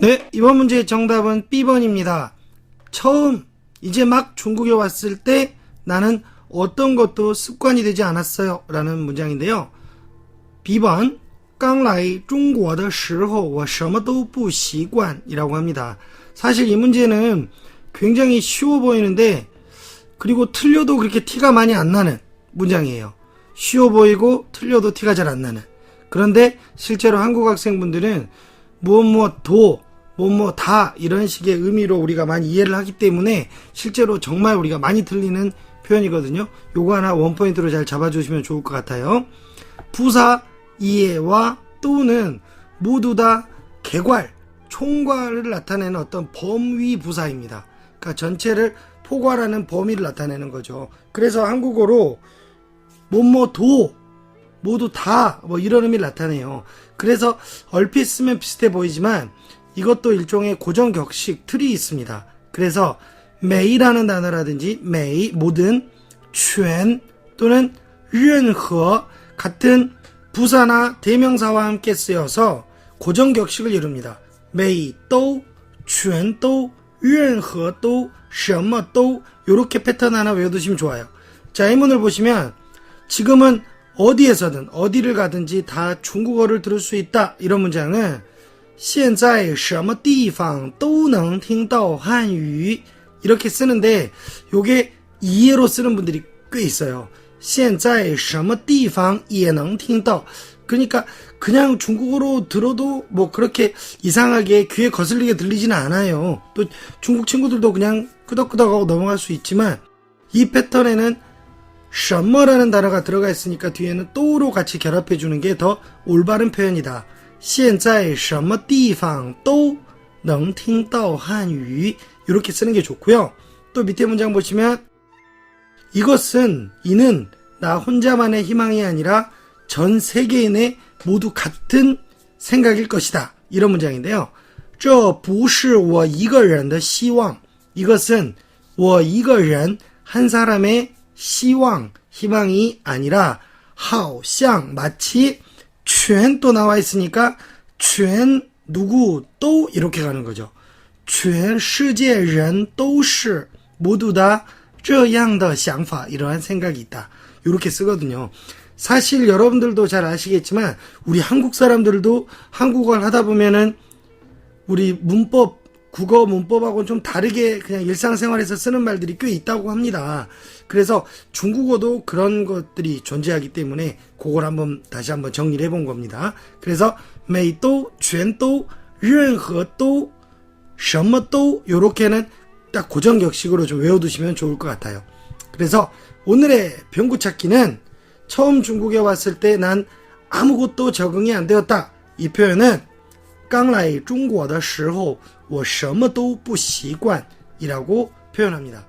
네, 이번 문제의 정답은 B번입니다. 처음 이제 막 중국에 왔을 때 나는 어떤 것도 습관이 되지 않았어요. 라는 문장인데요. B번 刚来中国的时候我什么都不习惯 이라고 합니다. 사실 이 문제는 굉장히 쉬워 보이는데 그리고 틀려도 그렇게 티가 많이 안 나는 문장이에요. 쉬워 보이고 틀려도 티가 잘 안 나는. 그런데 실제로 한국 학생분들은 무엇 무엇 도, 무엇 무엇 다 이런 식의 의미로 우리가 많이 이해를 하기 때문에 실제로 정말 우리가 많이 틀리는 표현이거든요. 요거 하나 원포인트로 잘 잡아주시면 좋을 것 같아요. 부사 이해와 또는 모두 다 개괄, 총괄을 나타내는 어떤 범위 부사입니다. 그러니까 전체를 포괄하는 범위를 나타내는 거죠. 그래서 한국어로 뭐뭐도 모두 다 뭐 이런 의미를 나타내요. 그래서 얼핏 쓰면 비슷해 보이지만 이것도 일종의 고정 격식 틀이 있습니다. 그래서 매이라는 단어라든지 매이 모든 추엔 또는 유엔허 같은 부사나 대명사와 함께 쓰여서 고정 격식을 이룹니다. 매이 또, 춘또, 유엔허 또, 셔머 또 이렇게 패턴 하나 외워두시면 좋아요. 자, 이문을 보시면 지금은 어디에서든 어디를 가든지 다 중국어를 들을 수 있다 이런 문장은 现在什么地方都能听到汉语 이렇게 쓰는데 요게 이해로 쓰는 분들이 꽤 있어요. 现在什么地方也能听到 그러니까 그냥 중국어로 들어도 뭐 그렇게 이상하게 귀에 거슬리게 들리지는 않아요. 또 중국 친구들도 그냥 끄덕끄덕하고 넘어갈 수 있지만 이 패턴에는 什么라는 단어가 들어가 있으니까 뒤에는 또로 같이 결합해 주는 게 더 올바른 표현이다. 现在什么地方都能听到汉语 이렇게 쓰는 게 좋고요. 또 밑에 문장 보시면 이것은 이는 나 혼자만의 희망이 아니라 전 세계인의 모두 같은 생각일 것이다. 이런 문장인데요. 这不是我一个人的希望. 이것은 我一个人 한 사람의 시황, 희망이 아니라 好像 마치 全또 나와 있으니까 全 누구 또 이렇게 가는 거죠. 全世界人都是 모두 다 这样的想法 이러한 생각이 있다. 이렇게 쓰거든요. 사실 여러분들도 잘 아시겠지만 우리 한국 사람들도 한국어를 하다 보면은 우리 문법 국어 문법하고는 좀 다르게 그냥 일상생활에서 쓰는 말들이 꽤 있다고 합니다. 그래서 중국어도 그런 것들이 존재하기 때문에 그걸 한번 다시 한번 정리를 해본 겁니다. 그래서 每都,全都,任何都,什么都 요렇게는 딱 고정 격식으로 좀 외워두시면 좋을 것 같아요. 그래서 오늘의 병구 찾기는 처음 중국에 왔을 때 난 아무것도 적응이 안 되었다. 이 표현은 刚来中国的时候我什么都不习惯 이라고 표현합니다.